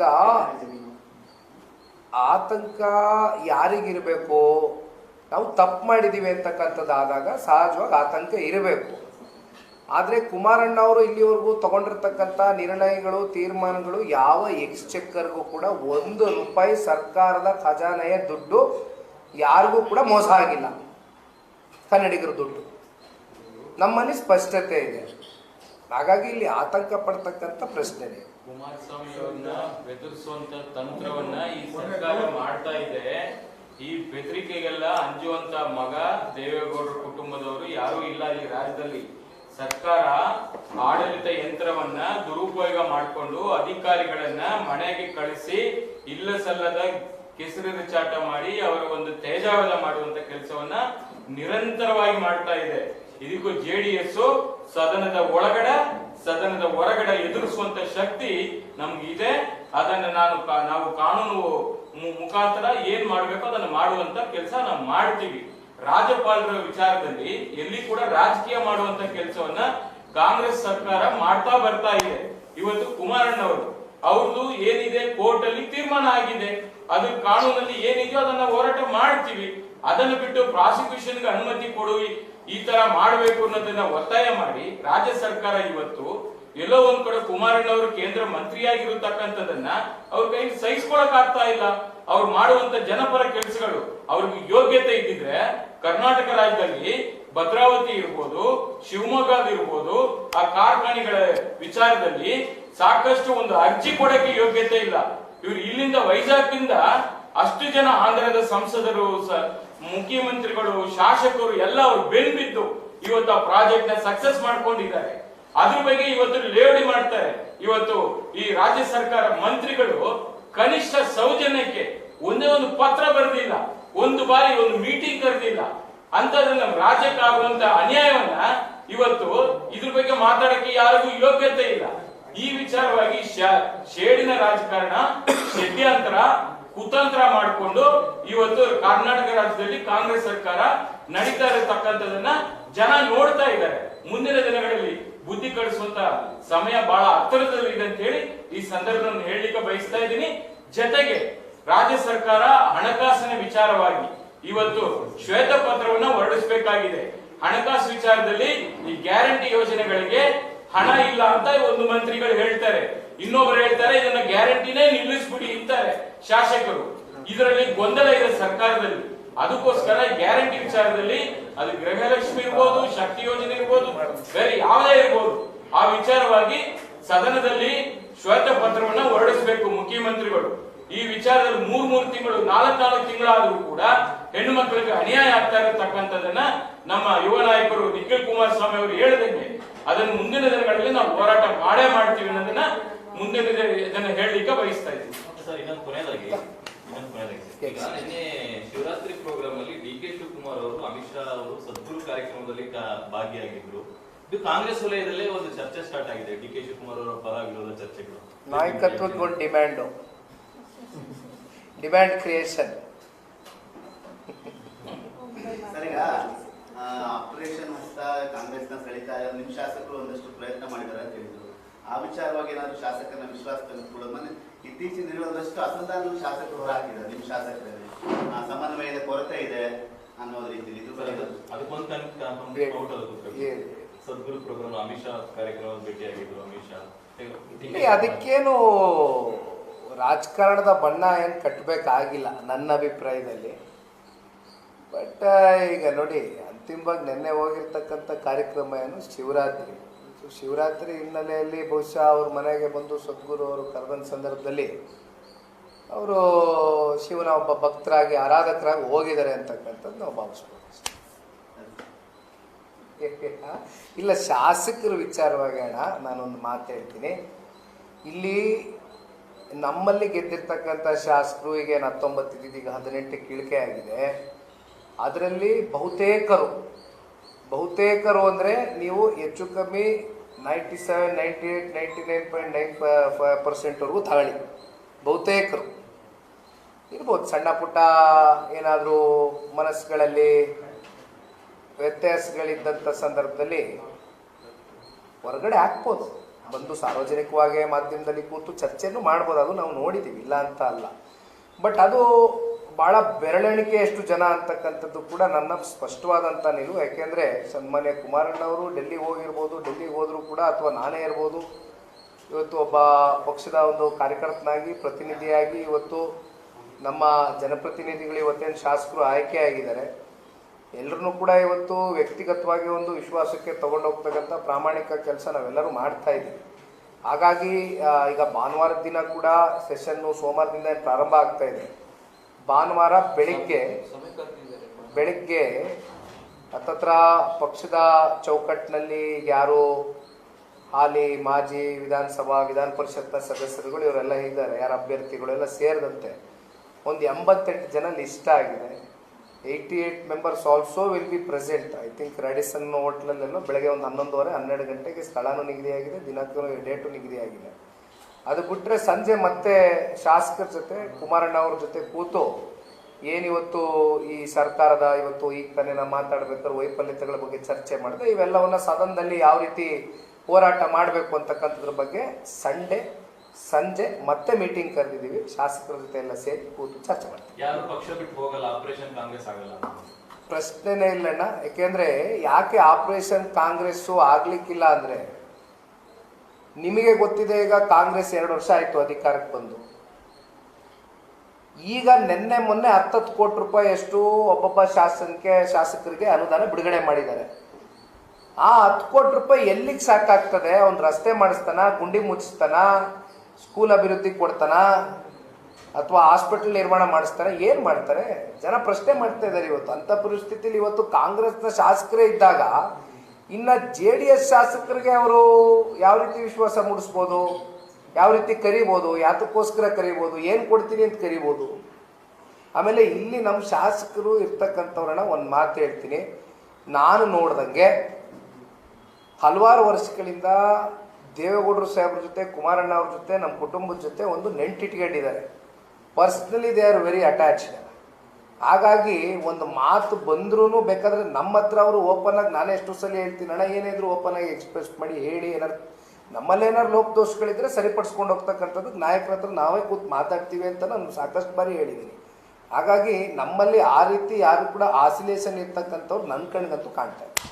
ಈಗ ಆತಂಕ ಯಾರಿಗಿರಬೇಕು? ನಾವು ತಪ್ಪು ಮಾಡಿದ್ದೀವಿ ಅಂತಕ್ಕಂಥದ್ದಾದಾಗ ಸಹಜವಾಗಿ ಆತಂಕ ಇರಬೇಕು. ಆದರೆ ಕುಮಾರಣ್ಣ ಅವರು ಇಲ್ಲಿವರೆಗೂ ತಗೊಂಡಿರ್ತಕ್ಕಂಥ ನಿರ್ಣಯಗಳು, ತೀರ್ಮಾನಗಳು ಯಾವ ಎಕ್ಸ್ಚೆಕ್ಕರ್ಗೂ ಕೂಡ ಒಂದು ರೂಪಾಯಿ ಸರ್ಕಾರದ ಖಜಾನೆಯ ದುಡ್ಡು ಯಾರಿಗೂ ಕೂಡ ಮೋಸ ಆಗಿಲ್ಲ. ಕನ್ನಡಿಗರ ದುಡ್ಡು. ನಮ್ಮಲ್ಲಿ ಸ್ಪಷ್ಟತೆ ಇದೆ. ಹಾಗಾಗಿ ಇಲ್ಲಿ ಆತಂಕ ಪಡ್ತಕ್ಕಂಥ ಪ್ರಶ್ನೆ ಕುಮಾರಸ್ವಾಮಿ ಅವ್ರನ್ನ ಬೆದರಿಸುವಂತ ತಂತ್ರವನ್ನ ಈ ಸರ್ಕಾರ ಮಾಡ್ತಾ ಇದೆ. ಈ ಬೆದರಿಕೆಗೆಲ್ಲ ಅಂಜುವಂತ ಮಗ ದೇವೇಗೌಡರ ಕುಟುಂಬದವರು ಯಾರು ಇಲ್ಲ ಈ ರಾಜ್ಯದಲ್ಲಿ. ಸರ್ಕಾರ ಆಡಳಿತ ಯಂತ್ರವನ್ನ ದುರುಪಯೋಗ ಮಾಡಿಕೊಂಡು ಅಧಿಕಾರಿಗಳನ್ನ ಮನೆಗೆ ಕಳಿಸಿ ಇಲ್ಲ ಸಲ್ಲದ ಕೆಸರಿನ ಚಾಟ ಮಾಡಿ ಅವರ ಒಂದು ತೇಜಾವಲ ಮಾಡುವಂತ ಕೆಲಸವನ್ನ ನಿರಂತರವಾಗಿ ಮಾಡ್ತಾ ಇದೆ. ಇದಕ್ಕೂ ಜೆಡಿಎಸ್ ಸದನದ ಒಳಗಡೆ ಸದನದ ಹೊರಗಡೆ ಎದುರಿಸುವಂತ ಶಕ್ತಿ ನಮ್ಗಿದೆ. ಅದನ್ನ ನಾನು ನಾವು ಕಾನೂನು ಮುಖಾಂತರ ಏನ್ ಮಾಡ್ಬೇಕು ಅದನ್ನ ಮಾಡುವಂತ ಕೆಲಸ ನಾವು ಮಾಡ್ತೀವಿ. ರಾಜ್ಯಪಾಲರ ವಿಚಾರದಲ್ಲಿ ಎಲ್ಲಿ ಕೂಡ ರಾಜಕೀಯ ಮಾಡುವಂತ ಕೆಲಸವನ್ನ ಕಾಂಗ್ರೆಸ್ ಸರ್ಕಾರ ಮಾಡ್ತಾ ಬರ್ತಾ ಇದೆ. ಇವತ್ತು ಕುಮಾರಣ್ಣ ಅವರು ಅವ್ರದ್ದು ಏನಿದೆ ಕೋರ್ಟ್ ಅಲ್ಲಿ ತೀರ್ಮಾನ ಆಗಿದೆ. ಅದು ಕಾನೂನಲ್ಲಿ ಏನಿದೆಯೋ ಅದನ್ನ ಹೋರಾಟ ಮಾಡ್ತೀವಿ. ಅದನ್ನು ಬಿಟ್ಟು ಪ್ರಾಸಿಕ್ಯೂಷನ್ಗೆ ಅನುಮತಿ ಕೊಡು ಈ- ತರ ಮಾಡಬೇಕು ಅನ್ನೋದನ್ನ ಒತ್ತಾಯ ಮಾಡಿ ರಾಜ್ಯ ಸರ್ಕಾರ ಇವತ್ತು ಎಲ್ಲೋ ಒಂದ್ ಕಡೆ ಕುಮಾರಣ್ಣ ಅವರು ಕೇಂದ್ರ ಮಂತ್ರಿಯಾಗಿರತಕ್ಕಂಥದನ್ನ ಅವ್ರ ಕೈಗೆ ಸಹಿಸ್ಕೊಳಕ್ ಆಗ್ತಾ ಇಲ್ಲ. ಅವ್ರು ಮಾಡುವಂತ ಜನಪರ ಕೆಲಸಗಳು ಅವ್ರಿಗೆ ಯೋಗ್ಯತೆ ಇದ್ದಿದ್ರೆ ಕರ್ನಾಟಕ ರಾಜ್ಯದಲ್ಲಿ ಭದ್ರಾವತಿ ಇರ್ಬೋದು, ಶಿವಮೊಗ್ಗ ಇರ್ಬೋದು, ಆ ಕಾರ್ಖಾನೆಗಳ ವಿಚಾರದಲ್ಲಿ ಸಾಕಷ್ಟು ಒಂದು ಅರ್ಜಿ ಕೊಡಕ್ಕೆ ಯೋಗ್ಯತೆ ಇಲ್ಲ. ಇವ್ರು ಇಲ್ಲಿಂದ ವೈಜಾಗ್ ಅಷ್ಟು ಜನ ಆಂಧ್ರದ ಸಂಸದರು ಮುಖ್ಯಮಂತ್ರಿಗಳು, ಶಾಸಕರು ಎಲ್ಲ ಅವ್ರು ಬೆನ್ಬಿದ್ದು ಇವತ್ತು ಆ ಪ್ರಾಜೆಕ್ಟ್ನ ಸಕ್ಸಸ್ ಮಾಡ್ಕೊಂಡಿದ್ದಾರೆ. ಅದ್ರ ಬಗ್ಗೆ ಇವತ್ತು ಲೇವಡಿ ಮಾಡ್ತಾರೆ. ಇವತ್ತು ಈ ರಾಜ್ಯ ಸರ್ಕಾರ ಮಂತ್ರಿಗಳು ಕನಿಷ್ಠ ಸೌಜನ್ಯಕ್ಕೆ ಒಂದೇ ಒಂದು ಪತ್ರ ಬರೆದಿಲ್ಲ, ಒಂದು ಬಾರಿ ಒಂದು ಮೀಟಿಂಗ್ ಕರೆದಿಲ್ಲ. ಅಂತದ್ರಲ್ಲಿ ನಮ್ಮ ರಾಜ್ಯಕ್ಕೆ ಆಗುವಂತ ಅನ್ಯಾಯವನ್ನ ಇವತ್ತು ಇದ್ರ ಬಗ್ಗೆ ಮಾತಾಡಕ್ಕೆ ಯಾರಿಗೂ ಯೋಗ್ಯತೆ ಇಲ್ಲ. ಈ ವಿಚಾರವಾಗಿ ಶೇಡಿನ ರಾಜಕಾರಣ, ಷಡ್ಯಂತ್ರ ಕುತಂತ್ರ ಮಾಡಿಕೊಂಡು ಇವತ್ತು ಕರ್ನಾಟಕ ರಾಜ್ಯದಲ್ಲಿ ಕಾಂಗ್ರೆಸ್ ಸರ್ಕಾರ ನಡೀತಾ ಇರತಕ್ಕಂಥದನ್ನ ಜನ ನೋಡ್ತಾ ಇದ್ದಾರೆ. ಮುಂದಿನ ದಿನಗಳಲ್ಲಿ ಬುದ್ಧಿ ಕಳಿಸುವಂತ ಸಮಯ ಬಹಳ ಹತ್ತಿರದಲ್ಲಿ ಇದೆ ಅಂತ ಹೇಳಿ ಈ ಸಂದರ್ಭದಲ್ಲಿ ಹೇಳಲಿಕ್ಕೆ ಬಯಸ್ತಾ ಇದ್ದೀನಿ. ಜತೆಗೆ ರಾಜ್ಯ ಸರ್ಕಾರ ಹಣಕಾಸಿನ ವಿಚಾರವಾಗಿ ಇವತ್ತು ಶ್ವೇತ ಪತ್ರವನ್ನ ಹೊರಡಿಸಬೇಕಾಗಿದೆ. ಹಣಕಾಸು ವಿಚಾರದಲ್ಲಿ ಈ ಗ್ಯಾರಂಟಿ ಯೋಜನೆಗಳಿಗೆ ಹಣ ಇಲ್ಲ ಅಂತ ಒಂದು ಮಂತ್ರಿಗಳು ಹೇಳ್ತಾರೆ. ಇನ್ನೊಬ್ರು ಹೇಳ್ತಾರೆ, ಇದನ್ನ ಗ್ಯಾರಂಟಿನೇ ನಿಲ್ಲಿಸ್ಬಿಡಿ ಅಂತಾರೆ ಶಾಸಕರು. ಇದರಲ್ಲಿ ಗೊಂದಲ ಇದೆ ಸರ್ಕಾರದಲ್ಲಿ. ಅದಕ್ಕೋಸ್ಕರ ಗ್ಯಾರಂಟಿ ವಿಚಾರದಲ್ಲಿ ಅದು ಗೃಹಲಕ್ಷ್ಮಿ ಇರ್ಬೋದು, ಶಕ್ತಿ ಯೋಜನೆ ಇರ್ಬೋದು, ಬೇರೆ ಯಾವುದೇ ಇರ್ಬೋದು. ಆ ವಿಚಾರವಾಗಿ ಸದನದಲ್ಲಿ ಶ್ವೇತ ಪತ್ರವನ್ನ ಹೊರಡಿಸಬೇಕು ಮುಖ್ಯಮಂತ್ರಿಗಳು. ಈ ವಿಚಾರದಲ್ಲಿ ಮೂರ್, ಮೂರು ತಿಂಗಳು ನಾಲ್ಕು ನಾಲ್ಕು ತಿಂಗಳಾದ್ರೂ ಕೂಡ ಹೆಣ್ಣು ಮಕ್ಕಳಿಗೆ ಅನ್ಯಾಯ ಆಗ್ತಾ ಇರತಕ್ಕಂಥದನ್ನ ನಮ್ಮ ಯುವ ನಾಯಕರು ನಿಖಿಲ್ ಕುಮಾರಸ್ವಾಮಿ ಅವರು ಹೇಳಿದಂಗೆ ಅದನ್ನು ಮುಂದಿನ ದಿನಗಳಲ್ಲಿ ನಾವು ಹೋರಾಟ ಮಾಡೇ ಮಾಡ್ತೀವಿ ಅನ್ನೋದನ್ನ ಮುಂದಿನ ದಿನ- ಇದನ್ನ ಹೇಳಲಿಕ್ಕೆ ಬಯಸ್ತಾ ಇದ್ದೀವಿ. ಸರ್ ಇನ್ನೊಂದು ಕೊನೆಯದಾಗಿ ಇನ್ನೊಂದು ಕೊನೆಯದಾಗಿ ನಿನ್ನೆ ಶಿವರಾತ್ರಿ ಪ್ರೋಗ್ರಾಮ್ ಅಲ್ಲಿ ಡಿ ಕೆ ಶಿವಕುಮಾರ್ ಅವರು ಅಮಿತ್ ಶಾ ಅವರು ಸದ್ಗುರು ಕಾರ್ಯಕ್ರಮದಲ್ಲಿ ಕಾ- ಭಾಗಿಯಾಗಿದ್ರು. ಇದು ಕಾಂಗ್ರೆಸ್ ವಲಯದಲ್ಲೇ ಒಂದು ಚರ್ಚೆ ಸ್ಟಾರ್ಟ್ ಆಗಿದೆ. ಡಿ ಕೆ ಶಿವಕುಮಾರ್ ಅವರ ಪರ ವಿರೋಧ ಚರ್ಚೆಗಳು. ನಾಯಕತ್ವಕ್ಕೆ ಒಂದು ಡಿಮ್ಯಾಂಡು. ಡಿಮ್ಯಾಂಡ್ ಕ್ರಿಯೇಷನ್ ಸರ್ ಈಗ ಆಪರೇಷನ್ ಹಸ್ತ ಕಾಂಗ್ರೆಸ್ನ ಸೆಳಿತಾ ಇದೆ ನಿಮ್ಮ ಶಾಸಕರು ಒಂದಷ್ಟು ಪ್ರಯತ್ನ ಮಾಡಿದ್ದಾರೆ ಅಂತ ಹೇಳಿದ್ರು. ಆ ವಿಚಾರವಾಗಿ ಏನಾದರೂ ಶಾಸಕರನ್ನ ವಿಶ್ವಾಸ ತೆಗೆದುಕೊಳ್ಳೋದು ಮನೆ ಇತ್ತೀಚಿನ ದಿನಗಳಷ್ಟು ಅಸಂಧಾನ ಶಾಸಕರು ಹೊರಹಾಕಿದ್ದಾರೆ ನಿಮ್ಮ ಶಾಸಕರಲ್ಲಿ. ಆ, ಸಮನ್ವಯದ ಕೊರತೆ ಇದೆ ಅನ್ನೋ ರೀತಿಯಲ್ಲಿ ಇದು ಅದಕ್ಕೊಂದು ಸದ್ಗುರು ಪ್ರೋಗ್ರಾಮ್ ಅಮಿತ್ ಶಾ ಕಾರ್ಯಕ್ರಮ ಭೇಟಿಯಾಗಿದ್ರು ಅಮಿತ್ ಶಾ. ಅದಕ್ಕೇನು ರಾಜಕಾರಣದ ಬಣ್ಣ ಏನು ಕಟ್ಟಬೇಕಾಗಿಲ್ಲ ನನ್ನ ಅಭಿಪ್ರಾಯದಲ್ಲಿ. ಬಟ್ ಈಗ ನೋಡಿ ಅಂತಿಮವಾಗಿ ನಿನ್ನೆ ಹೋಗಿರ್ತಕ್ಕಂಥ ಕಾರ್ಯಕ್ರಮ ಏನು? ಶಿವರಾತ್ರಿ. ಶಿವರಾತ್ರಿ ಹಿನ್ನೆಲೆಯಲ್ಲಿ ಬಹುಶಃ ಅವ್ರ ಮನೆಗೆ ಬಂದು ಸದ್ಗುರು ಅವರು ಕರೆದ ಸಂದರ್ಭದಲ್ಲಿ ಅವರು ಶಿವನ ಒಬ್ಬ ಭಕ್ತರಾಗಿ, ಆರಾಧಕರಾಗಿ ಹೋಗಿದ್ದಾರೆ ಅಂತಕ್ಕಂಥದ್ದು ನಾವು ಭಾವಿಸ್ಬೋದು. ಇಲ್ಲ, ಶಾಸಕರ ವಿಚಾರವಾಗಿ ಅಣ್ಣ, ನಾನೊಂದು ಮಾತು ಹೇಳ್ತೀನಿ. ಇಲ್ಲಿ ನಮ್ಮಲ್ಲಿ ಗೆದ್ದಿರ್ತಕ್ಕಂಥ ಶಾಸಕರು, ಈಗ ಏನು ಹತ್ತೊಂಬತ್ತು, ಈಗ ಹದಿನೆಂಟಕ್ಕೆ ಇಳಿಕೆ ಆಗಿದೆ. ಅದರಲ್ಲಿ ಬಹುತೇಕರು ಬಹುತೇಕರು ಅಂದರೆ ನೀವು ಹೆಚ್ಚು ಕಮ್ಮಿ ninety seven ninety eight ninety nine point nine ಪರ್ಸೆಂಟ್ವರೆಗೂ ತಗೊಳ್ಳಿ. ಬಹುತೇಕರು. ಇರ್ಬೋದು, ಸಣ್ಣ ಪುಟ್ಟ ಏನಾದರೂ ಮನಸ್ಸುಗಳಲ್ಲಿ ವ್ಯತ್ಯಾಸಗಳಿದ್ದಂಥ ಸಂದರ್ಭದಲ್ಲಿ ಹೊರಗಡೆ ಹಾಕ್ಬೋದು. ಬಂದು ಸಾರ್ವಜನಿಕವಾಗಿ ಮಾಧ್ಯಮದಲ್ಲಿ ಕೂತು ಚರ್ಚೆಯನ್ನು ಮಾಡ್ಬೋದು. ಅದು ನಾವು ನೋಡಿದ್ದೀವಿ, ಇಲ್ಲ ಅಂತ ಅಲ್ಲ. ಬಟ್ ಅದು ಭಾಳ ಬೆರಳೆಣಿಕೆಯಷ್ಟು ಜನ ಅಂತಕ್ಕಂಥದ್ದು ಕೂಡ ನನ್ನ ಸ್ಪಷ್ಟವಾದಂಥ ನಿಲುವು. ಯಾಕೆಂದರೆ ಸನ್ಮಾನ್ಯ ಕುಮಾರಣ್ಣವರು ಡೆಲ್ಲಿಗೆ ಹೋಗಿರ್ಬೋದು ಡೆಲ್ಲಿಗೆ ಹೋದರೂ ಕೂಡ ಅಥವಾ ನಾನೇ ಇರ್ಬೋದು, ಇವತ್ತು ಒಬ್ಬ ಪಕ್ಷದ ಒಂದು ಕಾರ್ಯಕರ್ತನಾಗಿ, ಪ್ರತಿನಿಧಿಯಾಗಿ ಇವತ್ತು ನಮ್ಮ ಜನಪ್ರತಿನಿಧಿಗಳು ಇವತ್ತೇನು ಶಾಸಕರು ಆಯ್ಕೆ ಆಗಿದ್ದಾರೆ. ಎಲ್ಲರನ್ನೂ ಕೂಡ ಇವತ್ತು ವ್ಯಕ್ತಿಗತವಾಗಿ ಒಂದು ವಿಶ್ವಾಸಕ್ಕೆ ತಗೊಂಡೋಗ್ತಕ್ಕಂಥ ಪ್ರಾಮಾಣಿಕ ಕೆಲಸ ನಾವೆಲ್ಲರೂ ಮಾಡ್ತಾ ಇದ್ದೀವಿ. ಹಾಗಾಗಿ ಈಗ ಭಾನುವಾರದ ದಿನ ಕೂಡ ಸೆಷನ್ನು ಸೋಮವಾರದಿಂದ ಪ್ರಾರಂಭ ಆಗ್ತಾ ಇದೆ. ಭಾನುವಾರ ಬೆಳಿಗ್ಗೆ ಬೆಳಿಗ್ಗೆ ಹತ್ತತ್ರ ಪಕ್ಷದ ಚೌಕಟ್ಟಿನಲ್ಲಿ ಯಾರು ಹಾಲಿ, ಮಾಜಿ ವಿಧಾನಸಭಾ, ವಿಧಾನ ಪರಿಷತ್ನ ಸದಸ್ಯರುಗಳು ಇವರೆಲ್ಲ ಇದ್ದಾರೆ, ಯಾರ ಅಭ್ಯರ್ಥಿಗಳೆಲ್ಲ ಸೇರಿದಂತೆ. ಒಂದು ಎಂಬತ್ತೆಂಟು ಜನ ಲಿಸ್ಟ್ ಆಗಿದೆ. Eighty eight members also will be present I think Radisson ಹೋಟ್ಲಲ್ಲೆಲ್ಲ ಬೆಳಗ್ಗೆ ಒಂದು ಹನ್ನೊಂದುವರೆ, ಹನ್ನೆರಡು ಗಂಟೆಗೆ ಸ್ಥಳನೂ ನಿಗದಿಯಾಗಿದೆ, ದಿನಕ್ಕೂ ಡೇಟು ನಿಗದಿಯಾಗಿದೆ. ಅದು ಬಿಟ್ಟರೆ ಸಂಜೆ ಮತ್ತೆ ಶಾಸಕರ ಜೊತೆ ಕುಮಾರಣ್ಣ ಅವ್ರ ಜೊತೆ ಕೂತು ಏನಿವತ್ತು ಈ ಸರ್ಕಾರದ ಇವತ್ತು ಈಗ ತಾನೇ ನಾವು ಮಾತಾಡ್ಬೇಕಾದ್ರೆ ವೈಫಲ್ಯತೆಗಳ ಬಗ್ಗೆ ಚರ್ಚೆ ಮಾಡಿದೆ ಇವೆಲ್ಲವನ್ನ ಸದನದಲ್ಲಿ ಯಾವ ರೀತಿ ಹೋರಾಟ ಮಾಡಬೇಕು ಅಂತಕ್ಕಂಥದ್ರ ಬಗ್ಗೆ ಸಂಡೆ ಸಂಜೆ ಮತ್ತೆ ಮೀಟಿಂಗ್ ಕರೆದಿದ್ದೀವಿ. ಶಾಸಕರ ಜೊತೆ ಎಲ್ಲ ಸೇರಿ ಕೂತು ಚರ್ಚೆ ಮಾಡ್ತೀವಿ. ಯಾರು ಪಕ್ಷ ಬಿಟ್ಟು ಹೋಗಲ್ಲ ಆಪರೇಷನ್ ಕಾಂಗ್ರೆಸ್ ಆಗಲ್ಲ ಪ್ರಶ್ನೆನೇ ಇಲ್ಲಣ್ಣ. ಯಾಕೆಂದ್ರೆ ಯಾಕೆ ಆಪರೇಷನ್ ಕಾಂಗ್ರೆಸ್ಸು ಆಗ್ಲಿಕ್ಕಿಲ್ಲ ಅಂದ್ರೆ ನಿಮಗೆ ಗೊತ್ತಿದೆ ಈಗ ಕಾಂಗ್ರೆಸ್ ಎರಡು ವರ್ಷ ಆಯಿತು ಅಧಿಕಾರಕ್ಕೆ ಬಂದು. ಈಗ ನಿನ್ನೆ ಮೊನ್ನೆ ಹತ್ತತ್ತು ಕೋಟಿ ರೂಪಾಯಿ ಎಷ್ಟು ಒಬ್ಬೊಬ್ಬ ಶಾಸನಕ್ಕೆ, ಶಾಸಕರಿಗೆ ಅನುದಾನ ಬಿಡುಗಡೆ ಮಾಡಿದ್ದಾರೆ. ಆ ಹತ್ತು ಕೋಟಿ ರೂಪಾಯಿ ಎಲ್ಲಿಗೆ ಸಾಕಾಗ್ತದೆ? ಅವ್ನು ರಸ್ತೆ ಮಾಡಿಸ್ತಾನ? ಗುಂಡಿ ಮುಚ್ಚಿಸ್ತಾನ ಸ್ಕೂಲ್ ಅಭಿವೃದ್ಧಿ ಕೊಡ್ತಾನ? ಅಥವಾ ಹಾಸ್ಪಿಟಲ್ ನಿರ್ಮಾಣ ಮಾಡಿಸ್ತಾನೆ? ಏನು ಮಾಡ್ತಾರೆ? ಜನ ಪ್ರಶ್ನೆ ಮಾಡ್ತಾ ಇದ್ದಾರೆ ಇವತ್ತು. ಅಂಥ ಪರಿಸ್ಥಿತಿಯಲ್ಲಿ ಇವತ್ತು ಕಾಂಗ್ರೆಸ್ನ ಶಾಸಕರೇ ಇದ್ದಾಗ ಇನ್ನು ಜೆ ಡಿ ಎಸ್ ಶಾಸಕರಿಗೆ ಅವರು ಯಾವ ರೀತಿ ವಿಶ್ವಾಸ ಮೂಡಿಸ್ಬೋದು, ಯಾವ ರೀತಿ ಕರಿಬೋದು, ಯಾತಕ್ಕೋಸ್ಕರ ಕರಿಬೋದು, ಏನು ಕೊಡ್ತೀನಿ ಅಂತ ಕರಿಬೋದು. ಆಮೇಲೆ ಇಲ್ಲಿ ನಮ್ಮ ಶಾಸಕರು ಇರ್ತಕ್ಕಂಥವ್ರನ್ನ ಒಂದು ಮಾತು ಹೇಳ್ತೀನಿ. ನಾನು ನೋಡ್ದಂಗೆ ಹಲವಾರು ವರ್ಷಗಳಿಂದ ದೇವೇಗೌಡರು ಸಾಹೇಬ್ರ ಜೊತೆ, ಕುಮಾರಣ್ಣ ಅವ್ರ ಜೊತೆ ನಮ್ಮ ಕುಟುಂಬದ ಜೊತೆ ಒಂದು ನೆಂಟಿಟ್ಕೊಂಡಿದ್ದಾರೆ. Personally they are very attached ಹಾಗಾಗಿ ಒಂದು ಮಾತು ಬಂದ್ರೂ ಬೇಕಾದ್ರೆ ನಮ್ಮ ಹತ್ರ ಅವರು ಓಪನ್ ಆಗಿ ನಾನೇ ಎಷ್ಟು ಸಲ ಹೇಳ್ತೀನಿ, ಅಣ್ಣ, ಏನಿದ್ರು ಓಪನ್ ಆಗಿ ಎಕ್ಸ್ಪ್ರೆಸ್ ಮಾಡಿ, ಹೇಳಿ ಏನಾರು ಲೋಪ ದೋಷಗಳಿದ್ರೆ ಸರಿಪಡಿಸ್ಕೊಂಡು ಹೋಗ್ತಕ್ಕಂಥದ್ದು ನಾಯಕರ ಹತ್ರ ನಾವೇ ಕೂತು ಮಾತಾಡ್ತೀವಿ ಅಂತ ನಾನು ಸಾಕಷ್ಟು ಬಾರಿ ಹೇಳಿದ್ದೀನಿ. ಹಾಗಾಗಿ ನಮ್ಮಲ್ಲಿ ಆ ರೀತಿ ಯಾರು ಕೂಡ ಆಸಿಲೇಷನ್ ಇರ್ತಕ್ಕಂಥವ್ರು ನನ್ನ ಕಣ್ಗಂತೂ ಕಾಣ್ತಾ ಇಲ್ಲ.